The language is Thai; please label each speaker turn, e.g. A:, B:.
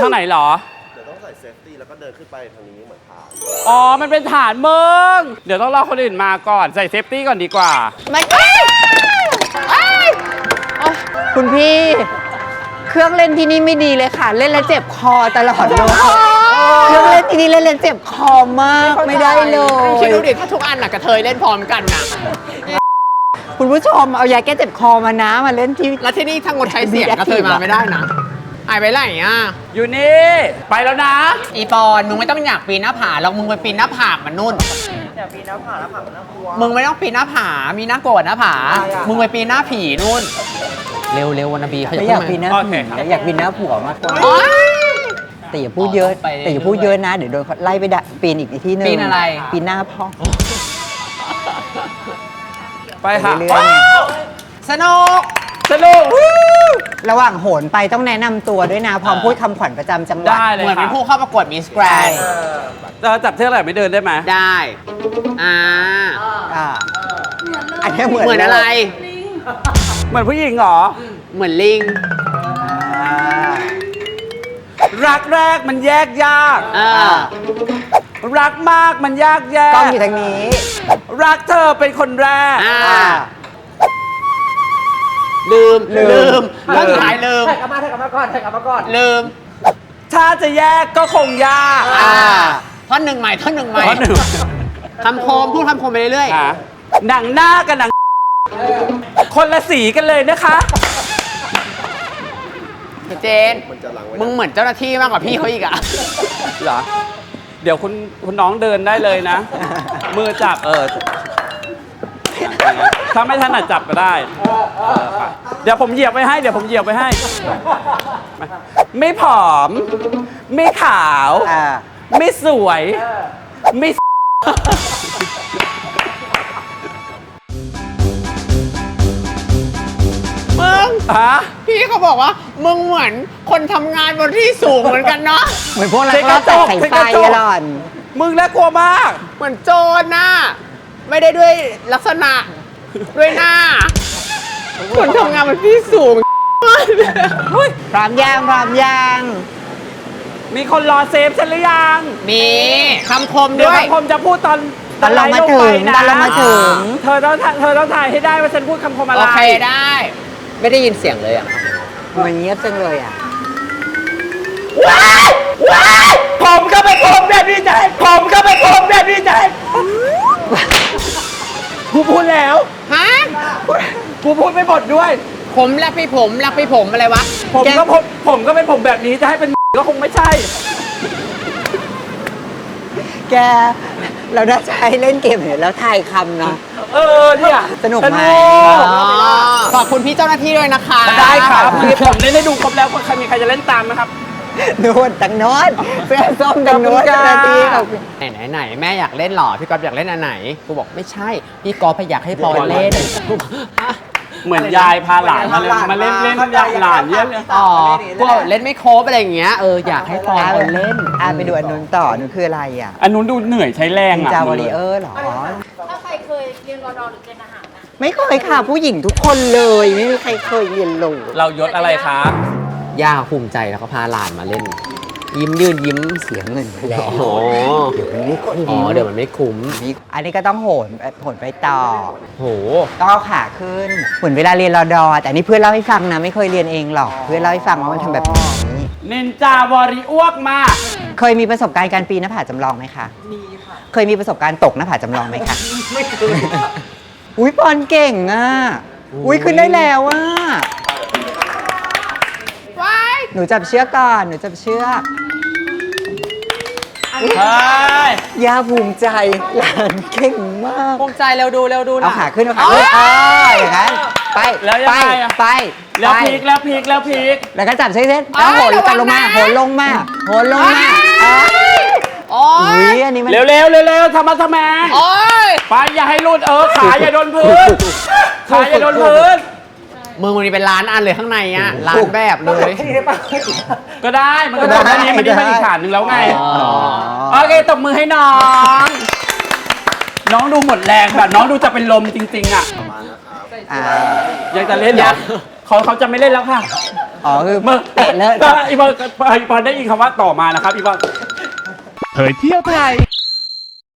A: ทางไหนเหรอ
B: เดี๋ยวต้องใส่เซฟตี้แล้วก็เดินขึ้นไปทางนี้เหมือนทาง
A: อ๋อ มันเป็นฐานมึงเดี๋ยวต้องรอคนอื่นมาก่อน ใส่เซฟตี้ก่อนดีกว่า
C: ไม่เอ้ยเอ้ยโอ๊ยคุณพี่ เครื่องเล่นที่นี่ไม่ดีเลยค่ะ เล่นแล้วเจ็บคอตลอดเลยเครื่องเล่นที่นี่เล่นแล้วเจ็บคอมากไม่ได้เลย
D: คิดดูดิถ้าทุกอันน่ะกระเทยเล่นพร้อมกันน่ะ
C: คุณผู้ชมเอายาแก้เจ็บคอมานะมาเล่นที่
D: แล้วที่นี่ถ้างดใช้เสียงกระเทยมาไม่ได้นะ หายไปไหนอะ
A: อยู่นี่ ไปแล้วนะ
D: อีปอนมึงไม่ต้องอยากปีนหน้าผาหรอกมึงไปปีนหน้าผามันนุ่น อยากปีนหน้าผาหน้าผามันน่ากลัว มึงไม่ต้องปีนหน้าผา มีหน้าโกรธหน้าผามึงไปปีนหน้าผีนุ่น เร็วเร็ววันนบีเขาจะ
C: ไม่อยากบินหน้า
A: โอ
C: ผี
A: เคครับ
C: อยากบินหน้าผัวมากกว่า
D: โอ๊ย
C: แต่อย่าพูดเยอะ
D: ไป
C: แต่อย่าพูดเยอะนะ เดี๋ยวโดนเขาไล่ไปดะปีนอีกที่หนึง
D: ปีนอะไร
C: ปีนหน้าพ่อ
A: ไปค่ะ
C: เรื่อยๆไง
D: สนุก
A: สนุกวู้
C: ระหว่างโหนไปต้องแนะนำตัวด้วยนะพร้อมพูดคำขวัญประจำจังหวัด
A: ได้เลย
D: เหมือน
A: ค่ะ
D: เป็นผู้เข้าประกวดมิสแกรน
A: เราจับเท่าไหร่ไม่เดินได้ไหม
D: ได้อ่า
C: อ่าอันนี้เหมือน
D: เหมือนอะไร
A: เหมือนผู้หญิงเหรอ
D: เหมือนลิง
C: อ่า
A: รักแรกมันแยกยาก
D: เออ
A: รักมากมันยากแย
C: กล้อง
A: ก
C: อยู่ทางนี้
A: รักเธอเป็นคนแรก
D: อ่า
C: อ่า
D: ลืม
C: ลืม
D: ลืมแล้วสุดท้ายลืม
E: ถ่ายกลับมาถ่ายกลับมาก่อนถ่ายกลับมาก่อน
D: ลืม
A: ถ้าจะแยกก็คงยาก
D: อ่าท่อนหนึ่งใหม่ท่อนหนึ่งใหม่
A: เพราะหนึ่ง
D: คำโคมพูดคำโคมไปเรื่อย
A: ค่ะหนังหน้ากับหนัง คนละสีกันเลยนะคะ
D: ๆเจน
B: มันจะหลังไว้
D: มึงเหมือนเจ้าหน้าที่มากกว่าพี่เขาอีกอะ
A: เหรอ เดี๋ยวคุณคุณน้องเดินได้เลยนะ มือจับเอออย่างเงี้ยถ้าไม่ถนัดจับก็ได้ เออค่ะ เดี๋ยวผมเหยียบไว้ให้ เดี๋ยวผมเหยียบไว้ให้ ไม่ผอม ไม่ขาว
C: อ่า
A: ไม่สวย ไม่
D: มึง
A: ฮะ
D: พี่เขาบอกว่ามึงเหมือนคนทำงานบนที่สูงเหมือนกันเนาะ
C: เหมือนพวกเรา
A: เช็คก
C: ก็
A: ระจ
C: ตัด
A: ก
C: สาย
A: เช็ค
C: ไฟ
A: กระจก
C: อะหล่อน
A: มึงน่ากลัวมาก
D: เหมือนโจรน่ะ ไม่ได้ด้วยลักษณะ ด้วยหน้า คนทำงานบนที่สูง
C: พร้อมย่างพร้อมย่าง
A: มีคนรอเซฟฉันหรือยัง
D: มีคำคม
A: เดี๋ยว
D: ด้วย
A: คำคมจะพูดตอน
C: ตอนเรามา
A: ไลฟ์
C: ถึ
A: ไป
C: ง
A: นะ
C: ตอนเรามาถึง
A: เธอต้องเธอต้องถ่ายให้ได้ว่าฉันพูดคำคมอะไร
D: โอเคได้ ไม่ได้ยินเสียงเลยอะ
C: มันเงียบจังเลยอะ
A: ผมก็เป็นผมแบบนี้ใจผมก็เป็นผมแบบนี้ใจกูพูดแล้ว
D: ฮะ
A: กูพูดไม่หมดด้วย
D: ผมรักพี่ผมรักพี่ผมอะไรวะ
A: ผม
D: แก
A: ก็ผมผมก็เป็นผมแบบนี้จะให้เป็น ก็คงไม่ใช่
C: แก เราน่าจะให้เล่นเกมเนี่ยแล้วทายคำเนาะ
A: เออเนี่ย
C: สนุกไหม
D: อ๋อขอบคุณพี่เจ้าหน้าที่ด้วยนะคะ
A: ได้ครับคือผมเล่นให้ดูครบแล้วใครมีใครจะเล่นตามนะครับ
C: โน้นตังโน้นเสื้อส้มตังโน้น
A: ขอบคุณค่ะ
C: เจ้าหน้าที่ขอบคุณ
D: ไหนไหนไหนแม่อยากเล่นเหรอพี่ก๊อฟอยากเล่นอันไหนกูบอกไม่ใช่ พี่ก๊อฟอยากให้ปอนเล่นฮะ
A: เหมือนยายพาหลานมาเล่นมาเล่นเล่นหลานเยอะเลย
D: อ๋อกูเล่นไม่ครบอะไรอย่างเงี้ยเอออยากให้ปอน
C: อะ
D: เอาเล่น
C: อะไปดูอันนู้นต่ออันนู้นคืออะไรอะ
A: อันนู้นดูเหนื่อยใช้แรง
C: นิน
A: อะ
C: จาวอริเออร์เหรอ
F: ถ้าใครเคยเรียนรอดอหรือเกณฑ์อาหารนะ
C: ไม่เคยค่ะ ผู้หญิงทุกคนเลย ไม่มีใครเคยเรียนรู้
A: เรายศอะไรคะ
D: ย่าภูมิใจแล้วก็พาหลานมาเล่น ยิ้มยืนยิ้ม
C: เสียเงินไปแล้ว
D: โอ้โห
C: เดี๋ยวมันไม่คุ้ม
D: อ๋อเดี๋ยวมันไม่คุ้ม
C: นี่อันนี้ก็ต้องโหนโหนไปต่อ
D: โห
C: ต้องเอาขาขึ้นเหมือนเวลาเรียนรอดอแต่อันนี่เพื่อนเล่าให้ฟังนะไม่เคยเรียนเองหรอกเพื่อนเล่าให้ฟังว่ามันทำแบบนี้
A: นินจาวอริอ้วกมาก
C: เคยมีประสบการณ์การปีนหน้าผาจำลองไหมคะมีค่ะเคยมีประสบการณ์ตกหน้าผาจำลองไหมคะไม่เคยอุ้ยปอนเก่งอะอุ้ยขึ้นได้แล้วอะหนูจับเชือกก่อน หนูจับเชือก
A: เฮ้ย
C: ย่าภูมิใจหลานเก่งมาก
D: ภูมิใจเร็วดูเร็วดูนะ
C: เอาขาขึ้นเอาขาขึ้นเอออย่างนั้นไป
A: แล้วยัง
C: ไป
A: ไงอะ
C: ไป
A: แล้ว
C: ไป
A: พลิกแล้วพลิกแล้วพลิก
C: แล้วก็จับเส้นเส้นแล้วโหนจับลงมาโหนลงมาโหนลงมาเออ
D: โอ้
C: อุ้
D: ย
C: ยอันนี้มัน
A: เร็วเร็วเร็วเร็วทำมาทำแมง
D: โอ้ย
A: ไปอย่าให้หลุดเออขาอย่าโดนพื้นขาอย่าโดนพื้น
D: มึงมันมีเป็นล้านอันเลยข้างในอะล้านแบบเลย
A: ก็ได้มันก็จบแค่นี้มันนี่มันอีกฐานหนึ่งแล้วไง
D: อ๋อ
A: โอเคตบมือให้น้อง น้องดูหมดแรงแบบน้องดูจะเป็นลมจริง ๆ อะ
C: อ่า
A: ยังจะเล่นเหรอเขาเขาจะไม่เล่นแล้วค่ะ
C: อ๋อคือ
A: เมื่อ
C: เตะเลอะ
A: อีบอลอีบอลได้ยินคำว่าต่อมานะครับอีบอล
E: เผยเที่ยวไทย